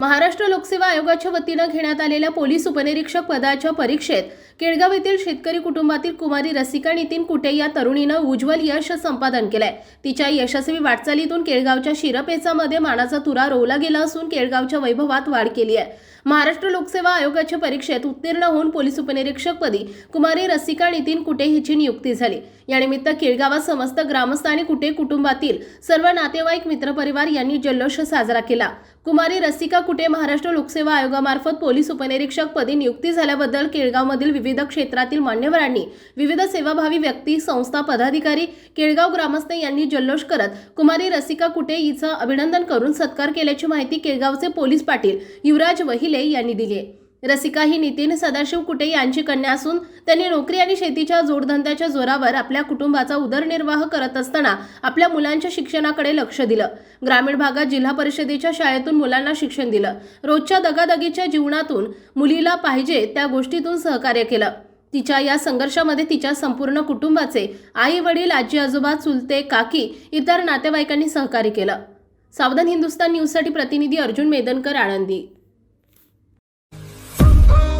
महाराष्ट्र लोकसेवा आयोगाच्या वतीनं घेण्यात आलेल्या पोलीस उपनिरीक्षक पदाच्या परीक्षेत केळगाव येथील शेतकरी कुटुंबातील कुमारी रसिका नितीन कुटे या तरुणीनं उज्ज्वल यश संपादन केलंय. तिच्या यशस्वी वाटचालीतून केळगावच्या शिरपेचामध्ये मानाचा तुरा रोवला गेला असून केळगावच्या वैभवात वाढ केली आहे. महाराष्ट्र लोकसेवा आयोगाच्या परीक्षेत उत्तीर्ण होऊन पोलीस उपनिरीक्षकपदी कुमारी रसिका नितीन कुटे हिची नियुक्ती झाली. यानिमित्त केळगावात समस्त ग्रामस्थ आणि कुटे कुटुंबातील सर्व नातेवाईक मित्रपरिवार यांनी जल्लोष साजरा केला. कुमारी रसिका कुटे महाराष्ट्र लोकसेवा आयोगामार्फत पोलीस उपनिरीक्षक पदी नियुक्ती झाल्याबद्दल केळगावमधील विविध क्षेत्रातील मान्यवरांनी विविध सेवाभावी व्यक्ती संस्था पदाधिकारी केळगाव ग्रामस्थ यांनी जल्लोष करत कुमारी रसिका कुटे हिचं अभिनंदन करून सत्कार केल्याची माहिती केळगावचे पोलीस पाटील युवराज वहिले यांनी दिली आहे. रसिका ही नितीन सदाशिव कुटे यांची कन्या असून त्यांनी नोकरी आणि शेतीच्या जोडधंद्याच्या जोरावर आपल्या कुटुंबाचा उदरनिर्वाह करत असताना आपल्या मुलांच्या शिक्षणाकडे लक्ष दिलं. ग्रामीण भागात जिल्हा परिषदेच्या शाळेतून मुलांना शिक्षण दिलं. रोजच्या दगादगीच्या जीवनातून मुलीला पाहिजे त्या गोष्टीतून सहकार्य केलं. तिच्या या संघर्षामध्ये तिच्या संपूर्ण कुटुंबाचे आई वडील आजी आजोबा चुलते काकी इतर नातेवाईकांनी सहकार्य केलं. सावधान हिंदुस्तान न्यूजसाठी प्रतिनिधी अर्जुन मेदनकर आळंदी.